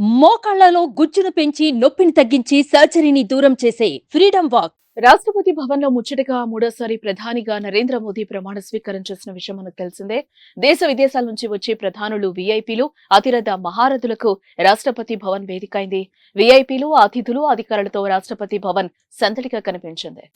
మోకాళ్ళలో గుజ్జును పెంచి నొప్పిని తగ్గించి సర్జరీని దూరం చేసే ఫ్రీడమ్ వాక్. రాష్ట్రపతి భవన్లో ముచ్చటగా మూడోసారి ప్రధానిగా నరేంద్ర మోదీ ప్రమాణ స్వీకారం చేసిన విషయం మనకు తెలిసిందే. దేశ విదేశాల నుంచి వచ్చే ప్రధానులు వీఐపీలు అతిరథ మహారథులకు రాష్ట్రపతి భవన్ వేదికైంది. వీఐపీలు అతిథులు అధికారులతో రాష్ట్రపతి భవన్ సందడిగా కనిపించింది.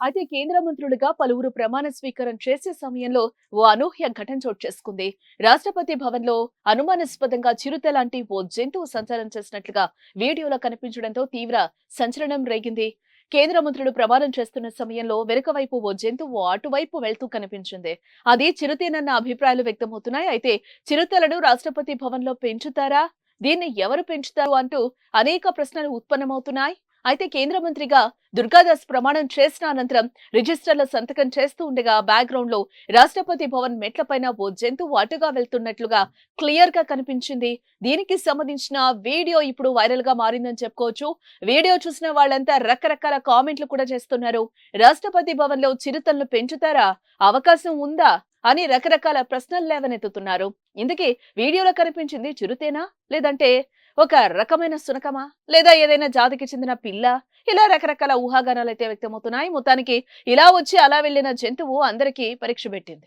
అయితే కేంద్ర మంత్రులుగా పలువురు ప్రమాణ స్వీకారం చేసే సమయంలో ఓ అనూహ్య ఘటన చోటు చేసుకుంది. రాష్ట్రపతి భవన్లో అనుమానాస్పదంగా చిరుత లాంటి ఓ జంతువు సంచారం చేసినట్లుగా వీడియోలో కనిపించడంతో తీవ్ర సంచలనం రేగింది. కేంద్ర మంత్రులు ప్రమాణం చేస్తున్న సమయంలో వెనుక వైపు ఓ జంతువు అటువైపు వెళ్తూ కనిపించింది. అది చిరుతేనన్న అభిప్రాయాలు వ్యక్తమవుతున్నాయి. అయితే చిరుతలను రాష్ట్రపతి భవన్లో పెంచుతారా? దీన్ని ఎవరు పెంచుతారు అంటూ అనేక ప్రశ్నలు ఉత్పన్నమవుతున్నాయి. అయితే కేంద్ర మంత్రిగా దుర్గాదాస్ ప్రమాణం చేసిన అనంతరం రిజిస్టర్ల సంతకం చేస్తూ ఉండగా బ్యాక్గ్రౌండ్లో రాష్ట్రపతి భవన్ మెట్లపైన ఓ జంతువు అటుగా వెళ్తున్నట్లుగా క్లియర్గా కనిపించింది. దీనికి సంబంధించిన వీడియో ఇప్పుడు వైరల్గా మారిందని చెప్పుకోవచ్చు. వీడియో చూసిన వాళ్ళంతా రకరకాల కామెంట్లు కూడా చేస్తున్నారు. రాష్ట్రపతి భవన్లో చిరుతలను పెంచుతారా? అవకాశం ఉందా? అని రకరకాల ప్రశ్నలు లేవనెత్తుతున్నారు. ఇందుకే వీడియోలో కనిపించింది చిరుతేనా? లేదంటే ఒక రకమైన సునకమా? లేదా ఏదైనా జాతికి చెందిన పిల్ల? ఇలా రకరకాల ఊహాగానాలు అయితే వ్యక్తమవుతున్నాయి. మొత్తానికి ఇలా వచ్చి అలా వెళ్ళిన జంతువు అందరికీ పరీక్ష పెట్టింది.